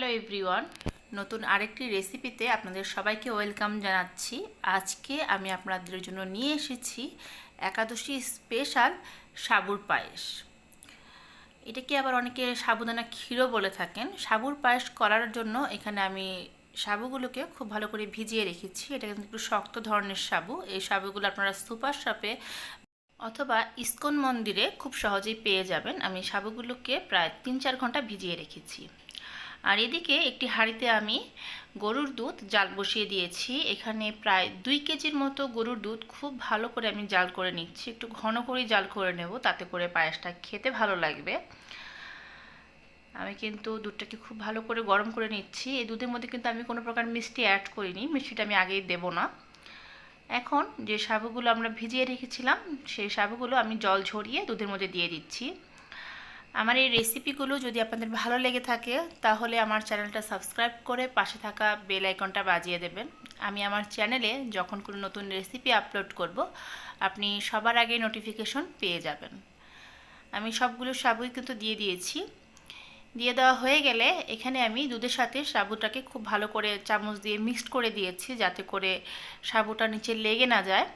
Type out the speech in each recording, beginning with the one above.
Hello everyone, নতুন আরেকটি রেসিপিতে আপনাদের সবাইকে ওয়েলকাম জানাচ্ছি। আজকে আমি আপনাদের জন্য নিয়ে এসেছি একাদশী স্পেশাল সাবুর পায়েস। এটাকে আবার অনেকে সাবুদানা ক্ষীরও বলে থাকেন। সাবুর পায়েস করার জন্য এখানে আমি সাবুগুলোকে খুব ভালো করে ভিজিয়ে রেখেছি। এটা কিন্তু একটু শক্ত ধরনের সাবু। এই সাবুগুলো আপনারা সুপার শপে অথবা ইস্কন মন্দিরে খুব সহজেই পেয়ে যাবেন। আমি সাবুগুলোকে প্রায় তিন চার ঘণ্টা ভিজিয়ে রেখেছি। আর এদিকে একটি হাঁড়িতে আমি গরুর দুধ জাল বসিয়ে দিয়েছি। এখানে প্রায় দুই কেজির মতো গরুর দুধ খুব ভালো করে আমি জাল করে নিচ্ছি। একটু ঘন করেই জাল করে নেব, তাতে করে পায়েসটা খেতে ভালো লাগবে। আমি কিন্তু দুধটাকে খুব ভালো করে গরম করে নিচ্ছি। এই দুধের মধ্যে কিন্তু আমি কোনো প্রকার মিষ্টি অ্যাড করিনি, মিষ্টিটা আমি আগেই দেবো না। এখন যে সাবুগুলো আমরা ভিজিয়ে রেখেছিলাম, সেই সাবুগুলো আমি জল ঝরিয়ে দুধের মধ্যে দিয়ে দিচ্ছি। আমার এই রেসিপিগুলো যদি আপনাদের ভালো লেগে থাকে, তাহলে আমার চ্যানেলটা সাবস্ক্রাইব করে পাশে থাকা বেল আইকনটা বাজিয়ে দেবেন। আমি আমার চ্যানেলে যখন কোনো নতুন রেসিপি আপলোড করব, আপনি সবার আগে নোটিফিকেশন পেয়ে যাবেন। আমি সবগুলো সাবুই কিন্তু দিয়ে দিয়েছি। দিয়ে দেওয়া হয়ে গেলে এখানে আমি দুধের সাথে সাবুটাকে খুব ভালো করে চামচ দিয়ে মিক্সড করে দিয়েছি, যাতে করে সাবুটা নিচে লেগে না যায়।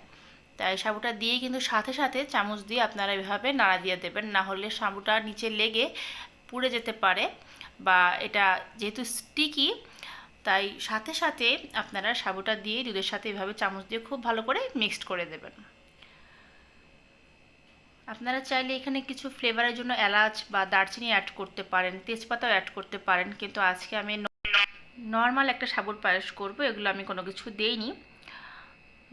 তাই সাবুটা দিয়ে কিন্তু সাথে সাথে চামচ দিয়ে আপনারা এভাবে নাড়া দিয়ে দেবেন। না হলে সাবুটা নিচে লেগে পুড়ে যেতে পারে বা এটা যেহেতু স্টিকি তাই সাথে সাথে আপনারা সাবুটা দিয়ে দুধের সাথে এভাবে চামচ দিয়ে খুব ভালো করে মিক্সড করে দেবেন। আপনারা চাইলে এখানে কিছু ফ্লেভারের জন্য এলাচ বা দারচিনি অ্যাড করতে পারেন, তেজপাতাও অ্যাড করতে পারেন। কিন্তু আজকে আমি নর্মাল একটা সাবুর পায়েস করব, এগুলো আমি কোনো কিছু দেইনি।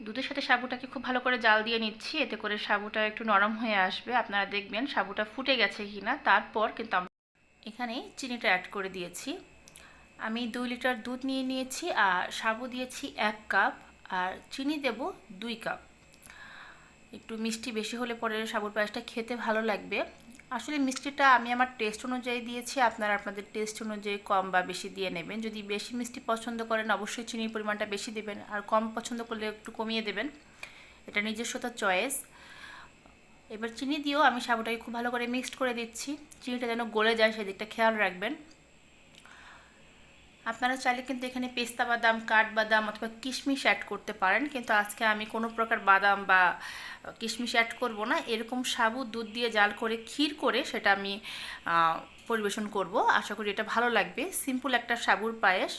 দুধের সাথে সাবুটাকে খুব ভালো করে জাল দিয়ে নিচ্ছি, এতে করে সাবুটা একটু নরম হয়ে আসবে। আপনারা দেখবেন সাবুটা ফুটে গেছে কি না তারপর কিন্তু এখানে চিনিটা অ্যাড করে দিয়েছি। আমি দুই লিটার দুধ নিয়ে নিয়েছি আর সাবু দিয়েছি এক কাপ, আর চিনি দেব দুই কাপ। একটু মিষ্টি বেশি হলে পরে সাবুর পায়েসটা খেতে ভালো লাগবে। আসলে মিষ্টিটা আমি আমার টেস্ট অনুযায়ী দিয়েছি, আপনারা আপনাদের টেস্ট অনুযায়ী কম বা বেশি দিয়ে নেবেন। যদি বেশি মিষ্টি পছন্দ করেন, অবশ্যই চিনির পরিমাণটা বেশি দেবেন আর কম পছন্দ করলে একটু কমিয়ে দেবেন। এটা নিজস্বতা চয়েস এবার চিনি দিয়েও আমি সাবুটাকে খুব ভালো করে মিক্সড করে দিচ্ছি। চিনিটা যেন গলে যায়, সেদিকটা খেয়াল রাখবেন। আপনারা চাইলে কিন্তু এখানে পেস্তা বাদাম, কাঠবাদাম অথবা কিশমিশ অ্যাড করতে পারেন। কিন্তু আজকে আমি কোনো প্রকার বাদাম বা কিশমিশ অ্যাড করব না। এরকম সাবু, দুধ দিয়ে জাল করে, ক্ষীর করে সেটা আমি পরিবেশন করব। আশা করি এটা ভালো লাগবে। সিম্পল একটা সাবুর পায়েস।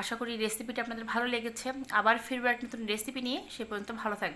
আশা করি রেসিপিটা আপনাদের ভালো লেগেছে। আবার ফিরবার নতুন রেসিপি নিয়ে। সে পর্যন্ত ভালো থাকবে